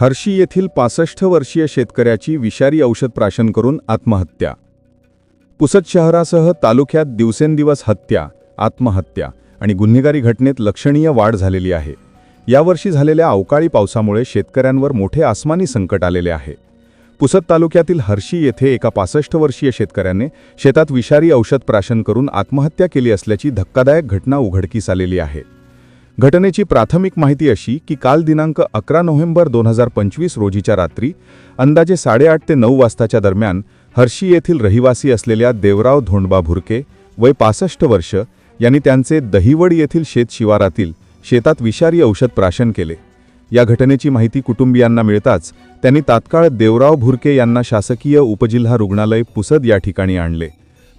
हर्षी येथील पासष्ट वर्षीय शेतकऱ्याची विषारी औषध प्राशन करून आत्महत्या. पुसद शहरासह तालुक्यात दिवसेंदिवस हत्या आत्महत्या आणि गुन्हेगारी घटनेत लक्षणीय वाढ झालेली आहे. यावर्षी झालेल्या अवकाळी पावसामुळे शेतकऱ्यांवर मोठे आसमानी संकट आलेले आहे. पुसद तालुक्यातील हर्षी येथे एका पासष्ट वर्षीय शेतकऱ्याने शेतात विषारी औषध प्राशन करून आत्महत्या केली असल्याची धक्कादायक घटना उघडकीस आलेली आहे. घटनेची प्राथमिक माहिती अशी की काल दिनांक अकरा नोव्हेंबर दोन हजार पंचवीस रोजीच्या रात्री अंदाजे साडेआठ ते नऊ वाजताच्या दरम्यान हर्षी येथील रहिवासी असलेल्या देवराव धोंडबा भुरके वय पासष्ट वर्ष यांनी त्यांचे दहिवड येथील शेत शिवारातील शेतात विषारी औषध प्राशन केले. या घटनेची माहिती कुटुंबियांना मिळताच त्यांनी तात्काळ देवराव भुरके यांना शासकीय उपजिल्हा रुग्णालय पुसद या ठिकाणी आणले.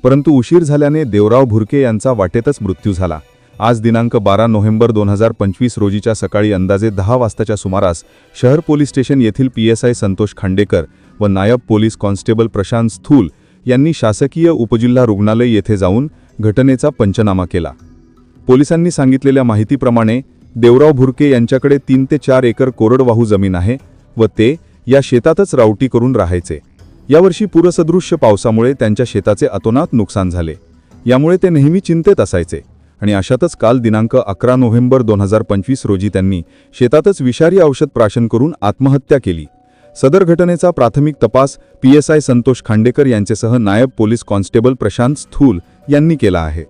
परंतु उशीर झाल्याने देवराव भुरके यांचा वाटेतच मृत्यू झाला. आज दिनांक बारा नोव्हेंबर दोन हजार पंचवीस रोजीच्या सकाळी अंदाजे दहा वाजताच्या सुमारास शहर पोलीस स्टेशन येथील P S I Santosh Khandekar व नायब पोलीस कॉन्स्टेबल प्रशांत स्थूल यांनी शासकीय उपजिल्हा रुग्णालय येथे जाऊन घटनेचा पंचनामा केला. पोलिसांनी सांगितलेल्या माहितीप्रमाणे देवराव भुरके यांच्याकडे तीन ते चार एकर कोरडवाहू जमीन आहे व ते या शेतातच रावटी करून राहायचे. यावर्षी पूरसदृश्य पावसामुळे त्यांच्या शेताचे अतोनात नुकसान झाले. यामुळे ते नेहमी चिंतेत असायचे. आणि अशातच काल दिनांक अकरा नोव्हेंबर दोन हजार पंचवीस रोजी त्यांनी शेतातच विषारी औषध प्राशन करून आत्महत्या केली. सदर घटनेचा प्राथमिक तपास P S I Santosh Khandekar यांचेसह नायब पोलीस कॉन्स्टेबल प्रशांत स्थूल यांनी केला आहे.